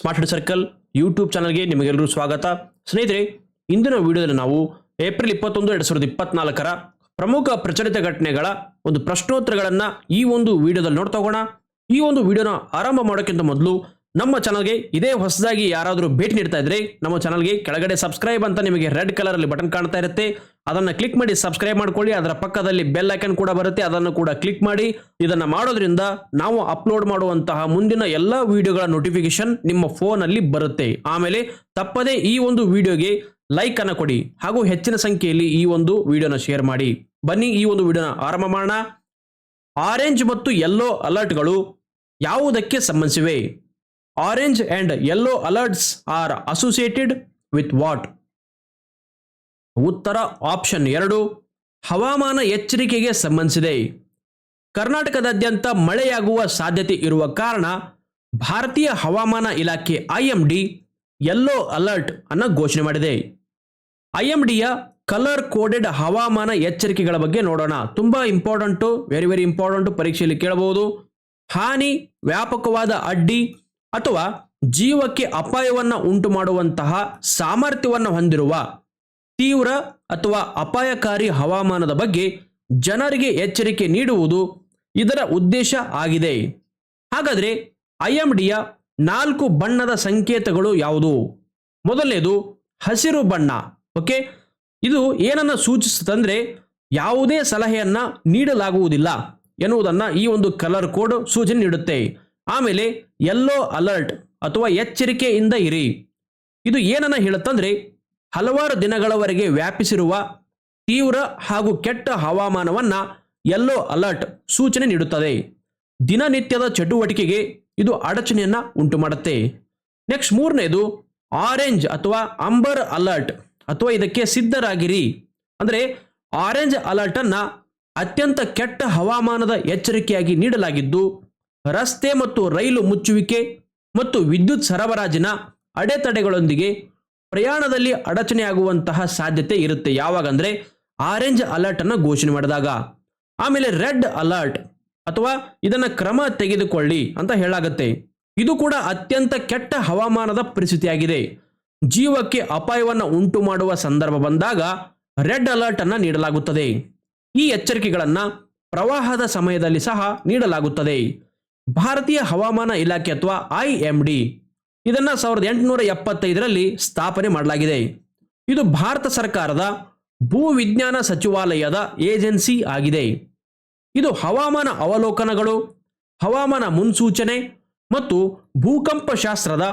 Smart head circle YouTube ಚಾನಲ್ಗೆ ನಿಮಗೆಲ್ಲರೂ ಸ್ವಾಗತ. ಸ್ನೇಹಿತರೆ, ಇಂದಿನ ವಿಡಿಯೋದಲ್ಲಿ ನಾವು ಏಪ್ರಿಲ್ ಇಪ್ಪತ್ತೊಂದು, ಎರಡು ಸಾವಿರದ ಇಪ್ಪತ್ನಾಲ್ಕರ ಪ್ರಮುಖ ಪ್ರಚಲಿತ ಘಟನೆಗಳ ಒಂದು ಪ್ರಶ್ನೋತ್ತರಗಳನ್ನು ಈ ಒಂದು ವಿಡಿಯೋದಲ್ಲಿ ನೋಡ್ತಾ ಹೋಗೋಣ. ಈ ಒಂದು ವಿಡಿಯೋನ ಆರಂಭ ಮಾಡೋಕ್ಕಿಂತ ಮೊದಲು ನಮ್ಮ ಚಾನಲ್ಗೆ ಇದೇ ಹೊಸದಾಗಿ ಯಾರಾದರೂ ಭೇಟಿ ನೀಡ್ತಾ ಇದ್ರೆ ನಮ್ಮ ಚಾನಲ್ಗೆ ಕೆಳಗಡೆ ಸಬ್ಸ್ಕ್ರೈಬ್ ಅಂತ ನಿಮಗೆ ರೆಡ್ ಕಲರ್ ಅಲ್ಲಿ ಬಟನ್ ಕಾಣ್ತಾ ಇರುತ್ತೆ. ಅದನ್ನ ಕ್ಲಿಕ್ ಮಾಡಿ ಸಬ್ಸ್ಕ್ರೈಬ್ ಮಾಡ್ಕೊಳ್ಳಿ. ಅದರ ಪಕ್ಕದಲ್ಲಿ ಬೆಲ್ ಐಕನ್ ಕೂಡ ಬರುತ್ತೆ. ಅದನ್ನು ಕೂಡ ಕ್ಲಿಕ್ ಮಾಡಿ. ಇದನ್ನ ಮಾಡೋದ್ರಿಂದ ನಾವು ಅಪ್ಲೋಡ್ ಮಾಡುವಂತಹ ಮುಂದಿನ ಎಲ್ಲ ವಿಡಿಯೋಗಳ ನೋಟಿಫಿಕೇಶನ್ ನಿಮ್ಮ ಫೋನ್ ಅಲ್ಲಿ ಬರುತ್ತೆ. ಆಮೇಲೆ ತಪ್ಪದೇ ಈ ಒಂದು ವಿಡಿಯೋಗೆ ಲೈಕ್ ಅನ್ನ ಕೊಡಿ. ಹಾಗೂ ಹೆಚ್ಚಿನ ಸಂಖ್ಯೆಯಲ್ಲಿ ಈ ಒಂದು ವಿಡಿಯೋನ ಶೇರ್ ಮಾಡಿ. ಬನ್ನಿ, ಈ ಒಂದು ವಿಡಿಯೋನ ಆರಂಭ ಮಾಡೋಣ. ಆರೆಂಜ್ ಮತ್ತು ಯೆಲ್ಲೋ ಅಲರ್ಟ್ಗಳು ಯಾವುದಕ್ಕೆ ಸಂಬಂಧಿಸಿವೆ? Orange and yellow alerts are associated with what ಉತ್ತರ ಆಪ್ಷನ್ ಎರಡು, ಹವಾಮಾನ ಎಚ್ಚರಿಕೆಗೆ ಸಂಬಂಧಿಸಿದೆ. ಕರ್ನಾಟಕದಾದ್ಯಂತ ಮಳೆಯಾಗುವ ಸಾಧ್ಯತೆ ಇರುವ ಕಾರಣ ಭಾರತೀಯ ಹವಾಮಾನ ಇಲಾಖೆ ಐಎಂಡಿ ಯೆಲ್ಲೋ ಅಲರ್ಟ್ ಅನ್ನು ಘೋಷಣೆ ಮಾಡಿದೆ. ಐಎಂಡಿಯ ಕಲರ್ ಕೋಡೆಡ್ ಹವಾಮಾನ ಎಚ್ಚರಿಕೆಗಳ ಬಗ್ಗೆ ನೋಡೋಣ. ತುಂಬ ಇಂಪಾರ್ಟೆಂಟು ವೆರಿ ವೆರಿ ಇಂಪಾರ್ಟೆಂಟು ಪರೀಕ್ಷೆಯಲ್ಲಿ ಕೇಳಬಹುದು. ಹಾನಿ, ವ್ಯಾಪಕವಾದ ಅಡ್ಡಿ ಅಥವಾ ಜೀವಕ್ಕೆ ಅಪಾಯವನ್ನು ಉಂಟು ಮಾಡುವಂತಹ ಸಾಮರ್ಥ್ಯವನ್ನು ಹೊಂದಿರುವ ತೀವ್ರ ಅಥವಾ ಅಪಾಯಕಾರಿ ಹವಾಮಾನದ ಬಗ್ಗೆ ಜನರಿಗೆ ಎಚ್ಚರಿಕೆ ನೀಡುವುದು ಇದರ ಉದ್ದೇಶ ಆಗಿದೆ. ಹಾಗಾದರೆ ಐಎಂಡಿಯ ನಾಲ್ಕು ಬಣ್ಣದ ಸಂಕೇತಗಳು ಯಾವುದು? ಮೊದಲನೇದು ಹಸಿರು ಬಣ್ಣ, ಓಕೆ? ಇದು ಏನನ್ನ ಸೂಚಿಸುತ್ತಂದ್ರೆ ಯಾವುದೇ ಸಲಹೆಯನ್ನು ನೀಡಲಾಗುವುದಿಲ್ಲ ಎನ್ನುವುದನ್ನು ಈ ಒಂದು ಕಲರ್ ಕೋಡ್ ಸೂಚನೆ ನೀಡುತ್ತೆ. ಆಮೇಲೆ ಎಲ್ಲೋ ಅಲರ್ಟ್ ಅಥವಾ ಎಚ್ಚರಿಕೆಯಿಂದ ಇರಿ. ಇದು ಏನನ್ನ ಹೇಳುತ್ತಂದ್ರೆ, ಹಲವಾರು ದಿನಗಳವರೆಗೆ ವ್ಯಾಪಿಸಿರುವ ತೀವ್ರ ಹಾಗೂ ಕೆಟ್ಟ ಹವಾಮಾನವನ್ನ ಎಲ್ಲೋ ಅಲರ್ಟ್ ಸೂಚನೆ ನೀಡುತ್ತದೆ. ದಿನನಿತ್ಯದ ಚಟುವಟಿಕೆಗೆ ಇದು ಅಡಚಣೆಯನ್ನ ಉಂಟು ಮಾಡುತ್ತೆ ನೆಕ್ಸ್ಟ್ ಮೂರನೇದು ಆರೆಂಜ್ ಅಥವಾ ಅಂಬರ್ ಅಲರ್ಟ್ ಅಥವಾ ಇದಕ್ಕೆ ಸಿದ್ಧರಾಗಿರಿ. ಅಂದರೆ ಆರೆಂಜ್ ಅಲರ್ಟ್ ಅನ್ನ ಅತ್ಯಂತ ಕೆಟ್ಟ ಹವಾಮಾನದ ಎಚ್ಚರಿಕೆಯಾಗಿ ನೀಡಲಾಗಿದ್ದು ರಸ್ತೆ ಮತ್ತು ರೈಲು ಮುಚ್ಚುವಿಕೆ ಮತ್ತು ವಿದ್ಯುತ್ ಸರಬರಾಜಿನ ಅಡೆತಡೆಗಳೊಂದಿಗೆ ಪ್ರಯಾಣದಲ್ಲಿ ಅಡಚಣೆಯಾಗುವಂತಹ ಸಾಧ್ಯತೆ ಇರುತ್ತೆ. ಯಾವಾಗಂದ್ರೆ ಆರೆಂಜ್ ಅಲರ್ಟ್ ಅನ್ನು ಘೋಷಣೆ ಮಾಡಿದಾಗ. ಆಮೇಲೆ ರೆಡ್ ಅಲರ್ಟ್ ಅಥವಾ ಇದನ್ನ ಕ್ರಮ ತೆಗೆದುಕೊಳ್ಳಿ ಅಂತ ಹೇಳಾಗುತ್ತೆ. ಇದು ಕೂಡ ಅತ್ಯಂತ ಕೆಟ್ಟ ಹವಾಮಾನದ ಪರಿಸ್ಥಿತಿಯಾಗಿದೆ. ಜೀವಕ್ಕೆ ಅಪಾಯವನ್ನು ಉಂಟು ಮಾಡುವ ಸಂದರ್ಭ ಬಂದಾಗ ರೆಡ್ ಅಲರ್ಟ್ ಅನ್ನು ನೀಡಲಾಗುತ್ತದೆ. ಈ ಎಚ್ಚರಿಕೆಗಳನ್ನು ಪ್ರವಾಹದ ಸಮಯದಲ್ಲಿ ಸಹ ನೀಡಲಾಗುತ್ತದೆ. ಭಾರತೀಯ ಹವಾಮಾನ ಇಲಾಖೆ ಅಥವಾ ಐ ಎಂ ಡಿ ಇದನ್ನು ಸಾವಿರದ ಎಂಟುನೂರ ಎಪ್ಪತ್ತೈದರಲ್ಲಿ ಸ್ಥಾಪನೆ ಮಾಡಲಾಗಿದೆ. ಇದು ಭಾರತ ಸರ್ಕಾರದ ಭೂ ವಿಜ್ಞಾನ ಸಚಿವಾಲಯದ ಏಜೆನ್ಸಿ ಆಗಿದೆ. ಇದು ಹವಾಮಾನ ಅವಲೋಕನಗಳು, ಹವಾಮಾನ ಮುನ್ಸೂಚನೆ ಮತ್ತು ಭೂಕಂಪ ಶಾಸ್ತ್ರದ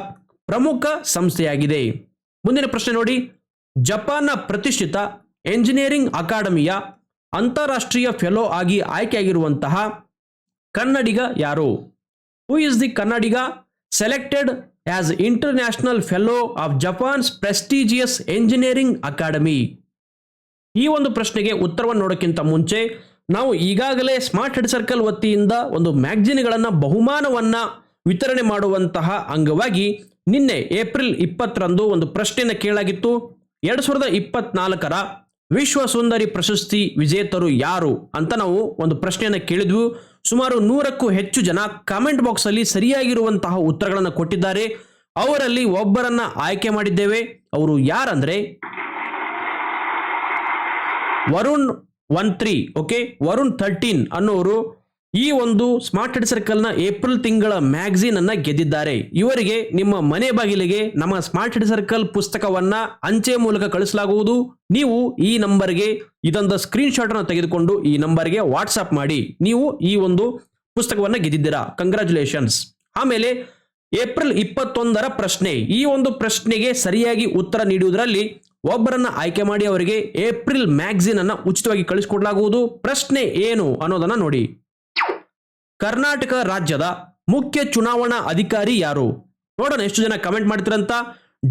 ಪ್ರಮುಖ ಸಂಸ್ಥೆಯಾಗಿದೆ. ಮುಂದಿನ ಪ್ರಶ್ನೆ ನೋಡಿ. ಜಪಾನ್ನ ಪ್ರತಿಷ್ಠಿತ ಎಂಜಿನಿಯರಿಂಗ್ ಅಕಾಡೆಮಿಯ ಅಂತಾರಾಷ್ಟ್ರೀಯ ಫೆಲೋ ಆಗಿ ಆಯ್ಕೆಯಾಗಿರುವಂತಹ ಕನ್ನಡಿಗ ಯಾರು? Who is the Kannadiga? Selected as international fellow of Japan's prestigious engineering academy ಈ ಒಂದು ಪ್ರಶ್ನೆಗೆ ಉತ್ತರವನ್ನು ನೋಡೋಕ್ಕಿಂತ ಮುಂಚೆ, ನಾವು ಈಗಾಗಲೇ ಸ್ಮಾರ್ಟ್ ಹೆಡ್ ಸರ್ಕಲ್ ವತಿಯಿಂದ ಒಂದು ಮ್ಯಾಗ್ಜಿನ್ಗಳನ್ನು ಬಹುಮಾನವನ್ನು ವಿತರಣೆ ಮಾಡುವಂತಹ ಅಂಗವಾಗಿ ನಿನ್ನೆ ಏಪ್ರಿಲ್ ಇಪ್ಪತ್ತರಂದು ಒಂದು ಪ್ರಶ್ನೆಯನ್ನು ಕೇಳಾಗಿತ್ತು. ಎರಡು ಸಾವಿರದ ಇಪ್ಪತ್ನಾಲ್ಕರ ವಿಶ್ವ ಸುಂದರಿ ಪ್ರಶಸ್ತಿ ವಿಜೇತರು ಯಾರು ಅಂತ ನಾವು ಒಂದು ಪ್ರಶ್ನೆಯನ್ನು ಕೇಳಿದ್ವು. ಸುಮಾರು ನೂರಕ್ಕೂ ಹೆಚ್ಚು ಜನ ಕಾಮೆಂಟ್ ಬಾಕ್ಸ್ ಅಲ್ಲಿ ಸರಿಯಾಗಿರುವಂತಹ ಉತ್ತರಗಳನ್ನು ಕೊಟ್ಟಿದ್ದಾರೆ. ಅವರಲ್ಲಿ ಒಬ್ಬರನ್ನ ಆಯ್ಕೆ ಮಾಡಿದ್ದೇವೆ. ಅವರು ಯಾರಂದ್ರೆ? Varun one three okay Varun thirteen ಅನ್ನೋರು ಈ ಒಂದು ಸ್ಮಾರ್ಟ್ ಹೆಡ್ ಸರ್ಕಲ್ನ ಏಪ್ರಿಲ್ ತಿಂಗಳ ಮ್ಯಾಗಝೀನ್ ಅನ್ನ ಗೆದ್ದಿದ್ದಾರೆ. ಇವರಿಗೆ ನಿಮ್ಮ ಮನೆ ಬಾಗಿಲಿಗೆ ನಮ್ಮ ಸ್ಮಾರ್ಟ್ ಹೆಡ್ ಸರ್ಕಲ್ ಪುಸ್ತಕವನ್ನ ಅಂಚೆ ಮೂಲಕ ಕಳಿಸಲಾಗುವುದು. ನೀವು ಈ ನಂಬರ್ಗೆ ಇದೊಂದು ಸ್ಕ್ರೀನ್ ಶಾಟ್ ಅನ್ನು ತೆಗೆದುಕೊಂಡು ಈ ನಂಬರ್ಗೆ ವಾಟ್ಸ್ಆಪ್ ಮಾಡಿ. ನೀವು ಈ ಒಂದು ಪುಸ್ತಕವನ್ನ ಗೆದ್ದಿದ್ದೀರಾ. ಕಂಗ್ರ್ಯಾಚುಲೇಷನ್ಸ್ ಆಮೇಲೆ ಏಪ್ರಿಲ್ ಇಪ್ಪತ್ತೊಂದರ ಪ್ರಶ್ನೆ. ಈ ಒಂದು ಪ್ರಶ್ನೆಗೆ ಸರಿಯಾಗಿ ಉತ್ತರ ನೀಡುವುದರಲ್ಲಿ ಒಬ್ಬರನ್ನ ಆಯ್ಕೆ ಮಾಡಿ ಅವರಿಗೆ ಏಪ್ರಿಲ್ ಮ್ಯಾಗಝೀನ್ ಅನ್ನ ಉಚಿತವಾಗಿ ಕಳಿಸಿಕೊಡಲಾಗುವುದು. ಪ್ರಶ್ನೆ ಏನು ಅನ್ನೋದನ್ನ ನೋಡಿ. ಕರ್ನಾಟಕ ರಾಜ್ಯದ ಮುಖ್ಯ ಚುನಾವಣಾ ಅಧಿಕಾರಿ ಯಾರು? ನೋಡೋಣ ಎಷ್ಟು ಜನ ಕಮೆಂಟ್ ಮಾಡ್ತೀರಂತ.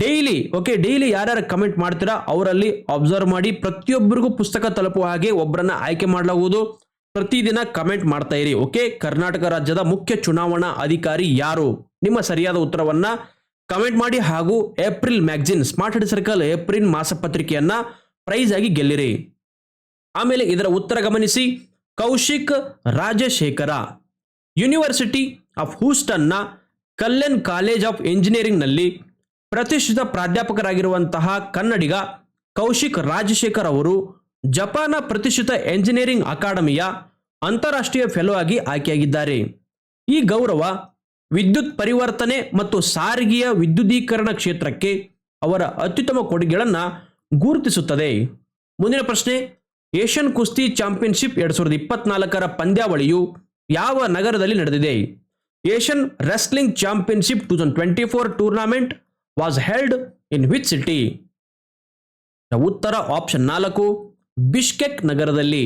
ಡೈಲಿ ಓಕೆ ಡೈಲಿ ಯಾರ್ಯಾರು ಕಮೆಂಟ್ ಮಾಡ್ತೀರಾ, ಅವರಲ್ಲಿ ಅಬ್ಸರ್ವ್ ಮಾಡಿ ಪ್ರತಿಯೊಬ್ಬರಿಗೂ ಪುಸ್ತಕ ತಲುಪುವ ಹಾಗೆ ಒಬ್ಬರನ್ನ ಆಯ್ಕೆ ಮಾಡಲಾಗುವುದು. ಪ್ರತಿದಿನ ಕಮೆಂಟ್ ಮಾಡ್ತಾ ಇರಿ ಓಕೆ ಕರ್ನಾಟಕ ರಾಜ್ಯದ ಮುಖ್ಯ ಚುನಾವಣಾ ಅಧಿಕಾರಿ ಯಾರು? ನಿಮ್ಮ ಸರಿಯಾದ ಉತ್ತರವನ್ನ ಕಮೆಂಟ್ ಮಾಡಿ ಹಾಗೂ April magazine smart head circle April ಮಾಸಪತ್ರಿಕೆಯನ್ನ prize ಆಗಿ ಗೆಲ್ಲಿರಿ. ಆಮೇಲೆ ಇದರ ಉತ್ತರ ಗಮನಿಸಿ, ಕೌಶಿಕ್ ರಾಜಶೇಖರ. ಯೂನಿವರ್ಸಿಟಿ ಆಫ್ ಹೂಸ್ಟನ್ನ ಕಲ್ಲೆನ್ ಕಾಲೇಜ್ ಆಫ್ ಎಂಜಿನಿಯರಿಂಗ್ನಲ್ಲಿ ಪ್ರತಿಷ್ಠಿತ ಪ್ರಾಧ್ಯಾಪಕರಾಗಿರುವಂತಹ ಕನ್ನಡಿಗ ಕೌಶಿಕ್ ರಾಜಶೇಖರ್ ಅವರು ಜಪಾನ ಪ್ರತಿಷ್ಠಿತ ಎಂಜಿನಿಯರಿಂಗ್ ಅಕಾಡೆಮಿಯ ಅಂತಾರಾಷ್ಟ್ರೀಯ ಫೆಲೋ ಆಗಿ ಆಯ್ಕೆಯಾಗಿದ್ದಾರೆ. ಈ ಗೌರವ ವಿದ್ಯುತ್ ಪರಿವರ್ತನೆ ಮತ್ತು ಸಾರಿಗೆಯ ವಿದ್ಯುದೀಕರಣ ಕ್ಷೇತ್ರಕ್ಕೆ ಅವರ ಅತ್ಯುತ್ತಮ ಕೊಡುಗೆಗಳನ್ನು ಗುರುತಿಸುತ್ತದೆ. ಮುಂದಿನ ಪ್ರಶ್ನೆ, ಏಷ್ಯನ್ ಕುಸ್ತಿ ಚಾಂಪಿಯನ್ಶಿಪ್ ಎರಡು ಸಾವಿರದ ಇಪ್ಪತ್ನಾಲ್ಕರ ಪಂದ್ಯಾವಳಿಯು ಯಾವ ನಗರದಲ್ಲಿ ನಡೆದಿದೆ? Asian wrestling championship two thousand twenty four tournament was held in which city? ಉತ್ತರ ಆಪ್ಷನ್ ನಾಲ್ಕು, ಬಿಷ್ಕೆಕ್ ನಗರದಲ್ಲಿ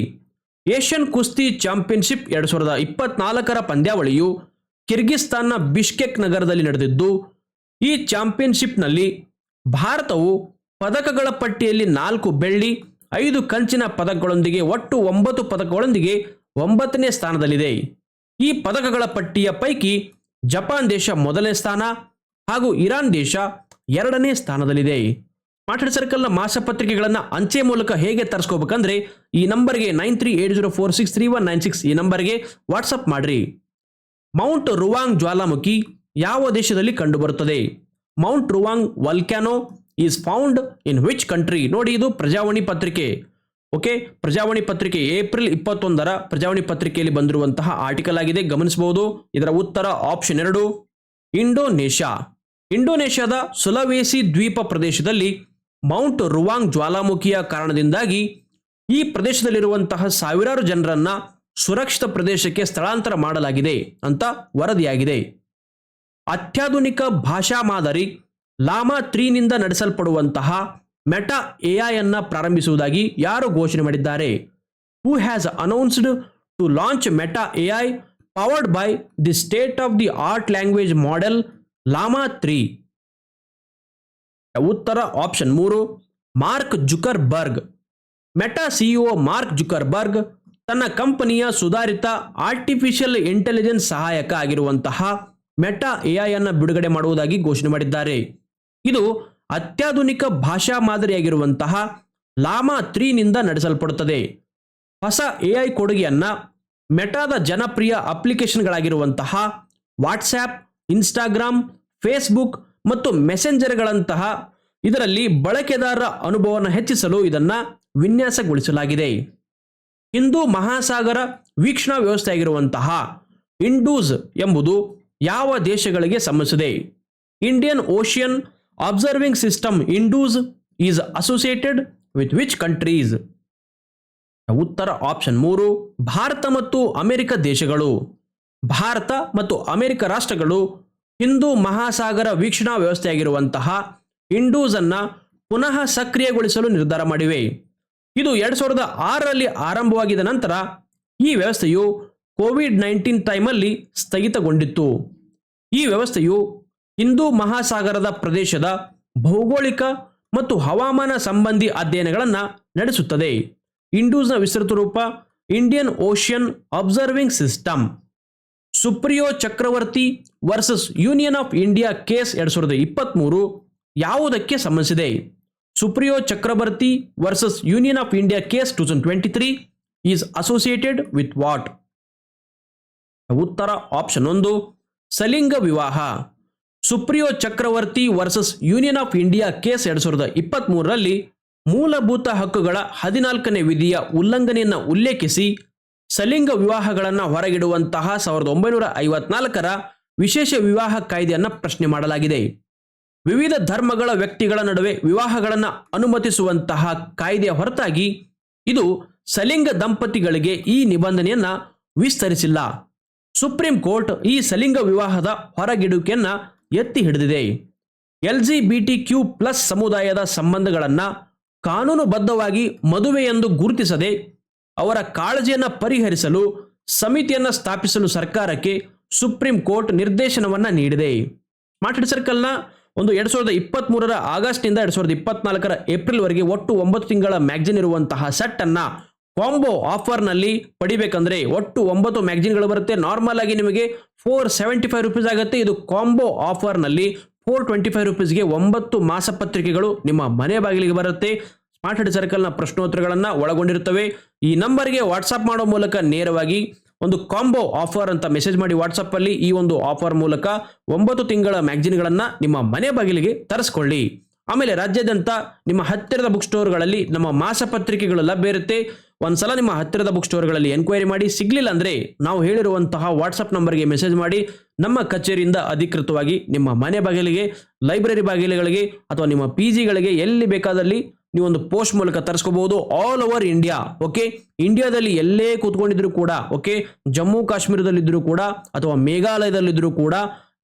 ಏಷ್ಯನ್ ಕುಸ್ತಿ ಚಾಂಪಿಯನ್ಶಿಪ್ ಎರಡು ಸಾವಿರದ ಇಪ್ಪತ್ನಾಲ್ಕರ ಪಂದ್ಯಾವಳಿಯು ಕಿರ್ಗಿಸ್ತಾನ್ನ ಬಿಷ್ಕೆಕ್ ನಗರದಲ್ಲಿ ನಡೆದಿದ್ದು, ಈ ಚಾಂಪಿಯನ್ಶಿಪ್ನಲ್ಲಿ ಭಾರತವು ಪದಕಗಳ ಪಟ್ಟಿಯಲ್ಲಿ ನಾಲ್ಕು ಬೆಳ್ಳಿ, ಐದು ಕಂಚಿನ ಪದಕಗಳೊಂದಿಗೆ ಒಟ್ಟು ಒಂಬತ್ತು ಪದಕಗಳೊಂದಿಗೆ ಒಂಬತ್ತನೇ ಸ್ಥಾನದಲ್ಲಿದೆ. ಈ ಪದಕಗಳ ಪಟ್ಟಿಯ ಪೈಕಿ ಜಪಾನ್ ದೇಶ ಮೊದಲನೇ ಸ್ಥಾನ ಹಾಗೂ ಇರಾನ್ ದೇಶ ಎರಡನೇ ಸ್ಥಾನದಲ್ಲಿದೆ. ಮಾಟಡ್ ಸರ್ಕಲ್ನ ಮಾಸಪತ್ರಿಕೆಗಳನ್ನು ಅಂಚೆ ಮೂಲಕ ಹೇಗೆ ತರಿಸ್ಕೋಬೇಕಂದ್ರೆ ಈ ನಂಬರ್ಗೆ nine three eight zero four six three one nine six ಈ ನಂಬರ್ಗೆ ವಾಟ್ಸಪ್ ಮಾಡ್ರಿ. ಮೌಂಟ್ ರುವಾಂಗ್ ಜ್ವಾಲಾಮುಖಿ ಯಾವ ದೇಶದಲ್ಲಿ ಕಂಡುಬರುತ್ತದೆ? Mount Ruang volcano is found in which country? ನೋಡಿ ಇದು ಪ್ರಜಾವಾಣಿ ಪತ್ರಿಕೆ. ಓಕೆ ಪ್ರಜಾವಾಣಿ ಪತ್ರಿಕೆ ಏಪ್ರಿಲ್ ಇಪ್ಪತ್ತೊಂದರ ಪ್ರಜಾವಾಣಿ ಪತ್ರಿಕೆಯಲ್ಲಿ ಬಂದಿರುವಂತಹ ಆರ್ಟಿಕಲ್ ಆಗಿದೆ. ಗಮನಿಸಬಹುದು. ಇದರ ಉತ್ತರ ಆಪ್ಷನ್ ಎರಡು. ಇಂಡೋನೇಷ್ಯಾ. ಇಂಡೋನೇಷ್ಯಾದ ಸುಲವೇಸಿ ದ್ವೀಪ ಪ್ರದೇಶದಲ್ಲಿ ಮೌಂಟ್ ರುವಾಂಗ್ ಜ್ವಾಲಾಮುಖಿಯ ಕಾರಣದಿಂದಾಗಿ ಈ ಪ್ರದೇಶದಲ್ಲಿರುವಂತಹ ಸಾವಿರಾರು ಜನರನ್ನ ಸುರಕ್ಷಿತ ಪ್ರದೇಶಕ್ಕೆ ಸ್ಥಳಾಂತರ ಮಾಡಲಾಗಿದೆ ಅಂತ ವರದಿಯಾಗಿದೆ. ಅತ್ಯಾಧುನಿಕ ಭಾಷಾ ಮಾದರಿ ಲಾಮಾ ತ್ರೀನಿಂದ ನಡೆಸಲ್ಪಡುವಂತಹ ಮೆಟಾ ಎಐ ಅನ್ನ ಪ್ರಾರಂಭಿಸುವುದಾಗಿ ಯಾರು ಘೋಷಣೆ ಮಾಡಿದ್ದಾರೆ? Who has announced to launch Meta AI powered by the state of the art language model Llama three ಉತ್ತರ ಆಪ್ಷನ್ ಮೂರು, Mark Zuckerberg Meta CEO Mark Zuckerberg ತನ್ನ ಕಂಪನಿಯ ಸುಧಾರಿತ ಆರ್ಟಿಫಿಷಿಯಲ್ ಇಂಟೆಲಿಜೆನ್ಸ್ ಸಹಾಯಕ ಆಗಿರುವಂತಹ ಮೆಟಾ ಎಐ ಅನ್ನು ಬಿಡುಗಡೆ ಮಾಡುವುದಾಗಿ ಘೋಷಣೆ ಮಾಡಿದ್ದಾರೆ. ಇದು ಅತ್ಯಾಧುನಿಕ ಭಾಷಾ ಮಾದರಿಯಾಗಿರುವಂತಹ ಲಾಮಾ ತ್ರೀನಿಂದ ನಡೆಸಲ್ಪಡುತ್ತದೆ. ಹೊಸ ಎಐ ಕೊಡುಗೆಯನ್ನು ಮೆಟಾದ ಜನಪ್ರಿಯ ಅಪ್ಲಿಕೇಶನ್ಗಳಾಗಿರುವಂತಹ ವಾಟ್ಸ್ಆ್ಯಪ್ ಇನ್ಸ್ಟಾಗ್ರಾಮ್, ಫೇಸ್ಬುಕ್ ಮತ್ತು ಮೆಸೆಂಜರ್ಗಳಂತಹ ಇದರಲ್ಲಿ ಬಳಕೆದಾರರ ಅನುಭವವನ್ನು ಹೆಚ್ಚಿಸಲು ಇದನ್ನು ವಿನ್ಯಾಸಗೊಳಿಸಲಾಗಿದೆ. ಹಿಂದೂ ಮಹಾಸಾಗರ ವೀಕ್ಷಣಾ ವ್ಯವಸ್ಥೆಯಾಗಿರುವಂತಹ ಇಂಡೂಸ್ ಎಂಬುದು ಯಾವ ದೇಶಗಳಿಗೆ ಸಂಬಂಧಿಸಿದೆ? Indian Ocean observing system INDUS is associated with which countries ಉತ್ತರ ಆಪ್ಷನ್ ಮೂರು, ಭಾರತ ಮತ್ತು ಅಮೆರಿಕ ದೇಶಗಳು. ಭಾರತ ಮತ್ತು ಅಮೆರಿಕ ರಾಷ್ಟ್ರಗಳು ಹಿಂದೂ ಮಹಾಸಾಗರ ವೀಕ್ಷಣಾ ವ್ಯವಸ್ಥೆಯಾಗಿರುವಂತಹ ಇಂಡೂಸ್ ಪುನಃ ಸಕ್ರಿಯಗೊಳಿಸಲು ನಿರ್ಧಾರ ಮಾಡಿವೆ. ಇದು ಎರಡ್ ಸಾವಿರದ ಆರರಲ್ಲಿ ಆರಂಭವಾಗಿದ ನಂತರ ಈ ವ್ಯವಸ್ಥೆಯು ಕೋವಿಡ್ ನೈನ್ಟೀನ್ ಟೈಮಲ್ಲಿ ಸ್ಥಗಿತಗೊಂಡಿತ್ತು. ಈ ವ್ಯವಸ್ಥೆಯು ಹಿಂದೂ ಮಹಾಸಾಗರದ ಪ್ರದೇಶದ ಭೌಗೋಳಿಕ ಮತ್ತು ಹವಾಮಾನ ಸಂಬಂಧಿ ಅಧ್ಯಯನಗಳನ್ನು ನಡೆಸುತ್ತದೆ. ಇಂಡೂಸ್ನ ವಿಸ್ತೃತ ರೂಪ, Indian Ocean observing system. Supriyo Chakraborty versus Union of India case ಎರಡು ಸಾವಿರದ ಇಪ್ಪತ್ತ್ಮೂರು ಯಾವುದಕ್ಕೆ ಸಂಬಂಧಿಸಿದೆ? Supriyo Chakraborty versus Union of India case two thousand twenty three is associated with what? ಉತ್ತರ ಆಪ್ಷನ್ ಒಂದು, ಸಲಿಂಗ ವಿವಾಹ. Supriyo Chakraborty versus Union of India case ಎರಡ್ ಸಾವಿರದ ಇಪ್ಪತ್ತ್ ಮೂರರಲ್ಲಿ ಮೂಲಭೂತ ಹಕ್ಕುಗಳ ಹದಿನಾಲ್ಕನೇ ವಿಧಿಯ ಉಲ್ಲಂಘನೆಯನ್ನು ಉಲ್ಲೇಖಿಸಿ ಸಲಿಂಗ ವಿವಾಹಗಳನ್ನು ಹೊರಗಿಡುವಂತಹ ಸಾವಿರದ ಒಂಬೈನೂರ ಐವತ್ನಾಲ್ಕರ ವಿಶೇಷ ವಿವಾಹ ಕಾಯ್ದೆಯನ್ನು ಪ್ರಶ್ನೆ ಮಾಡಲಾಗಿದೆ. ವಿವಿಧ ಧರ್ಮಗಳ ವ್ಯಕ್ತಿಗಳ ನಡುವೆ ವಿವಾಹಗಳನ್ನು ಅನುಮತಿಸುವಂತಹ ಕಾಯ್ದೆಯ ಹೊರತಾಗಿ ಇದು ಸಲಿಂಗ ದಂಪತಿಗಳಿಗೆ ಈ ನಿಬಂಧನೆಯನ್ನು ವಿಸ್ತರಿಸಿಲ್ಲ. ಸುಪ್ರೀಂ ಕೋರ್ಟ್ ಈ ಸಲಿಂಗ ವಿವಾಹದ ಹೊರಗಿಡುವಿಕೆಯನ್ನ ಎತ್ತಿ ಹಿಡಿದಿದೆ. L G B T Q plus ಸಮುದಾಯದ ಸಂಬಂಧಗಳನ್ನು ಕಾನೂನುಬದ್ಧವಾಗಿ ಮದುವೆ ಎಂದು ಗುರುತಿಸದೆ ಅವರ ಕಾಳಜಿಯನ್ನು ಪರಿಹರಿಸಲು ಸಮಿತಿಯನ್ನು ಸ್ಥಾಪಿಸಲು ಸರ್ಕಾರಕ್ಕೆ ಸುಪ್ರೀಂ ಕೋರ್ಟ್ ನಿರ್ದೇಶನವನ್ನು ನೀಡಿದೆ. ಸ್ಮಾರ್ಟ್ ಸರ್ಕಲ್ನ ಒಂದು ಎರಡು ಸಾವಿರದ ಇಪ್ಪತ್ತ್ಮೂರರ ಆಗಸ್ಟ್ನಿಂದ ಎರಡು ಸಾವಿರದ ಇಪ್ಪತ್ನಾಲ್ಕರ ಏಪ್ರಿಲ್ವರೆಗೆ ಒಟ್ಟು ಒಂಬತ್ತು ತಿಂಗಳ ಮ್ಯಾಗ್ಜಿನ್ ಇರುವಂತಹ ಸೆಟ್ಟನ್ನು ಕಾಂಬೋ ಆಫರ್ನಲ್ಲಿ ಪಡಿಬೇಕಂದ್ರೆ ಒಟ್ಟು ಒಂಬತ್ತು ಮ್ಯಾಗ್ಜಿನ್ಗಳು ಬರುತ್ತೆ. ನಾರ್ಮಲ್ ಆಗಿ ನಿಮಗೆ ಫೋರ್ ಸೆವೆಂಟಿ ಫೈವ್ ರುಪೀಸ್ ಆಗುತ್ತೆ. ಇದು ಕಾಂಬೋ ಆಫರ್ನಲ್ಲಿ ಫೋರ್ ಟ್ವೆಂಟಿ ಫೈವ್ ರುಪೀಸ್ಗೆ ಒಂಬತ್ತು ಮಾಸಪತ್ರಿಕೆಗಳು ನಿಮ್ಮ ಮನೆ ಬಾಗಿಲಿಗೆ ಬರುತ್ತೆ. ಸ್ಮಾರ್ಟ್ ಹೆಡ್ ಸರ್ಕಲ್ನ ಪ್ರಶ್ನೋತ್ತರಗಳನ್ನು ಒಳಗೊಂಡಿರುತ್ತವೆ. ಈ ನಂಬರ್ಗೆ ವಾಟ್ಸಪ್ ಮಾಡೋ ಮೂಲಕ ನೇರವಾಗಿ ಒಂದು ಕಾಂಬೋ ಆಫರ್ ಅಂತ ಮೆಸೇಜ್ ಮಾಡಿ ವಾಟ್ಸಪ್ಪಲ್ಲಿ ಈ ಒಂದು ಆಫರ್ ಮೂಲಕ ಒಂಬತ್ತು ತಿಂಗಳ ಮ್ಯಾಗ್ಜಿನ್ಗಳನ್ನು ನಿಮ್ಮ ಮನೆ ಬಾಗಿಲಿಗೆ ತರಿಸ್ಕೊಳ್ಳಿ. ಆಮೇಲೆ ರಾಜ್ಯಾದ್ಯಂತ ನಿಮ್ಮ ಹತ್ತಿರದ ಬುಕ್ ಸ್ಟೋರ್ಗಳಲ್ಲಿ ನಮ್ಮ ಮಾಸಪತ್ರಿಕೆಗಳು ಲಭ್ಯ ಇರುತ್ತೆ. ಒಂದ್ಸಲ ನಿಮ್ಮ ಹತ್ತಿರದ ಬುಕ್ ಸ್ಟೋರ್ಗಳಲ್ಲಿ ಎನ್ಕ್ವೈರಿ ಮಾಡಿ ಸಿಗ್ಲಿಲ್ಲ ಅಂದ್ರೆ ನಾವು ಹೇಳಿರುವಂತಹ ವಾಟ್ಸಪ್ ನಂಬರ್ಗೆ ಮೆಸೇಜ್ ಮಾಡಿ ನಮ್ಮ ಕಚೇರಿಯಿಂದ ಅಧಿಕೃತವಾಗಿ ನಿಮ್ಮ ಮನೆ ಬಾಗಿಲಿಗೆ ಲೈಬ್ರರಿ ಬಾಗಿಲುಗಳಿಗೆ ಅಥವಾ ನಿಮ್ಮ ಪಿ ಜಿಗಳಿಗೆ ಎಲ್ಲಿ ಬೇಕಾದಲ್ಲಿ ನೀವು ಒಂದು ಪೋಸ್ಟ್ ಮೂಲಕ ತರಿಸ್ಕೋಬಹುದು ಆಲ್ ಓವರ್ ಇಂಡಿಯಾ ಓಕೆ ಇಂಡಿಯಾದಲ್ಲಿ ಎಲ್ಲೇ ಕೂತ್ಕೊಂಡಿದ್ರು ಕೂಡ ಓಕೆ ಜಮ್ಮು ಕಾಶ್ಮೀರದಲ್ಲಿದ್ದರೂ ಕೂಡ ಅಥವಾ ಮೇಘಾಲಯದಲ್ಲಿದ್ದರೂ ಕೂಡ,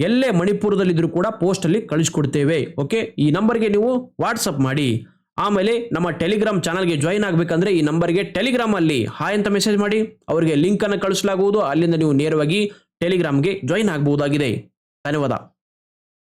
ಎಲ್ಲೇ ಮಣಿಪುರದಲ್ಲಿದ್ದರೂ ಕೂಡ ಪೋಸ್ಟಲ್ಲಿ ಕಳಿಸ್ಕೊಡ್ತೇವೆ ಓಕೆ ಈ ನಂಬರ್ಗೆ ನೀವು ವಾಟ್ಸಪ್ ಮಾಡಿ. ಆಮೇಲೆ ನಮ್ಮ ಟೆಲಿಗ್ರಾಮ್ ಚಾನಲ್ಗೆ ಜಾಯಿನ್ ಆಗಬೇಕಂದ್ರೆ ಈ ನಂಬರ್ಗೆ ಟೆಲಿಗ್ರಾಮಲ್ಲಿ ಹಾಯ್ ಅಂತ ಮೆಸೇಜ್ ಮಾಡಿ. ಅವರಿಗೆ ಲಿಂಕನ್ನು ಕಳಿಸಲಾಗುವುದು. ಅಲ್ಲಿಂದ ನೀವು ನೇರವಾಗಿ ಟೆಲಿಗ್ರಾಮ್ಗೆ ಜಾಯಿನ್ ಆಗಬಹುದಾಗಿದೆ. ಧನ್ಯವಾದ.